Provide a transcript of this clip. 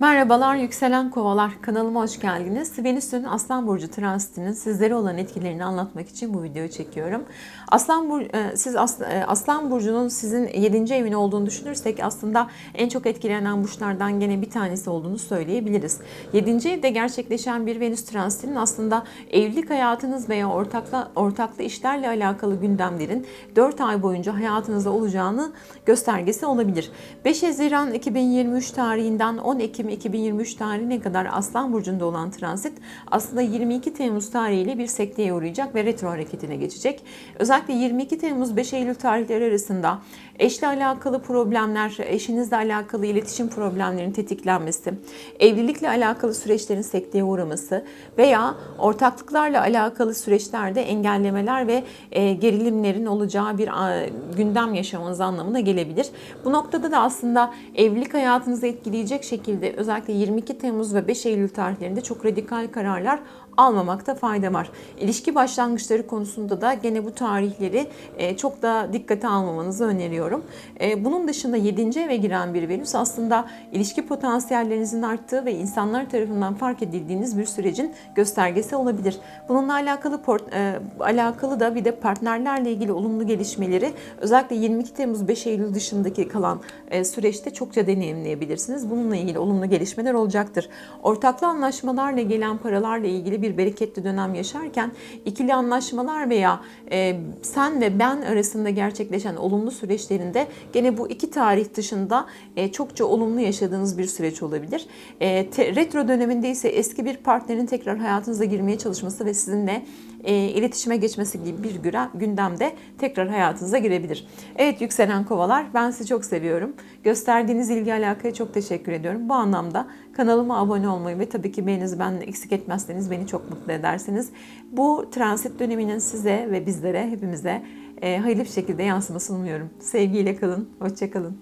Merhabalar yükselen kovalar kanalıma hoş geldiniz. Venüs'ün Aslan Burcu transitinin sizlere olan etkilerini anlatmak için bu videoyu çekiyorum. Aslan Bur e, siz e, Aslan Burcu'nun sizin 7. evin olduğunu düşünürsek aslında en çok etkilenen burçlardan gene bir tanesi olduğunu söyleyebiliriz. 7. evde gerçekleşen bir Venüs transitinin aslında evlilik hayatınız veya ortakla ortaklı işlerle alakalı gündemlerin 4 ay boyunca hayatınızda olacağını göstergesi olabilir. 5 Haziran 2023 tarihinden 10 Ekim 2023 tarihine kadar Aslan Burcu'nda olan transit aslında 22 Temmuz tarihiyle bir sekteye uğrayacak ve retro hareketine geçecek. Özellikle 22 Temmuz 5 Eylül tarihleri arasında eşle alakalı problemler, eşinizle alakalı iletişim problemlerinin tetiklenmesi, evlilikle alakalı süreçlerin sekteye uğraması veya ortaklıklarla alakalı süreçlerde engellemeler ve e, gerilimlerin olacağı bir gündem yaşamanız anlamına gelebilir. Bu noktada da aslında evlilik hayatınızı etkileyecek şekilde özellikle 22 Temmuz ve 5 Eylül tarihlerinde çok radikal kararlar almamakta fayda var. İlişki başlangıçları konusunda da gene bu tarihleri e, çok da dikkate almamanızı öneriyorum. E, Bunun dışında 7. eve giren bir Venüs aslında ilişki potansiyellerinizin arttığı ve insanlar tarafından fark edildiğiniz bir sürecin göstergesi olabilir. Bununla alakalı port, e, alakalı da bir de partnerlerle ilgili olumlu gelişmeleri özellikle 22 Temmuz 5 Eylül dışındaki kalan süreçte çokça deneyimleyebilirsiniz. Bununla ilgili olumlu gelişmeler olacaktır. Ortaklı anlaşmalarla gelen paralarla ilgili bir bereketli dönem yaşarken ikili anlaşmalar veya e, sen ve ben arasında gerçekleşen olumlu süreçlerinde gene bu iki tarih dışında e, çokça olumlu yaşadığınız bir süreç olabilir. E, te- retro döneminde ise eski bir partnerin tekrar hayatınıza girmeye çalışması ve sizinle e, iletişime geçmesi gibi bir gündemde tekrar hayatınıza girebilir. Evet yükselen kovalar ben sizi çok seviyorum. Gösterdiğiniz ilgi alakaya çok teşekkür ediyorum. Bu anlamda kanalıma abone olmayı ve tabii ki beğeninizi benden eksik etmezseniz beni çok mutlu edersiniz. Bu transit döneminin size ve bizlere hepimize e, hayırlı bir şekilde yansımasını umuyorum. Sevgiyle kalın, hoşça kalın.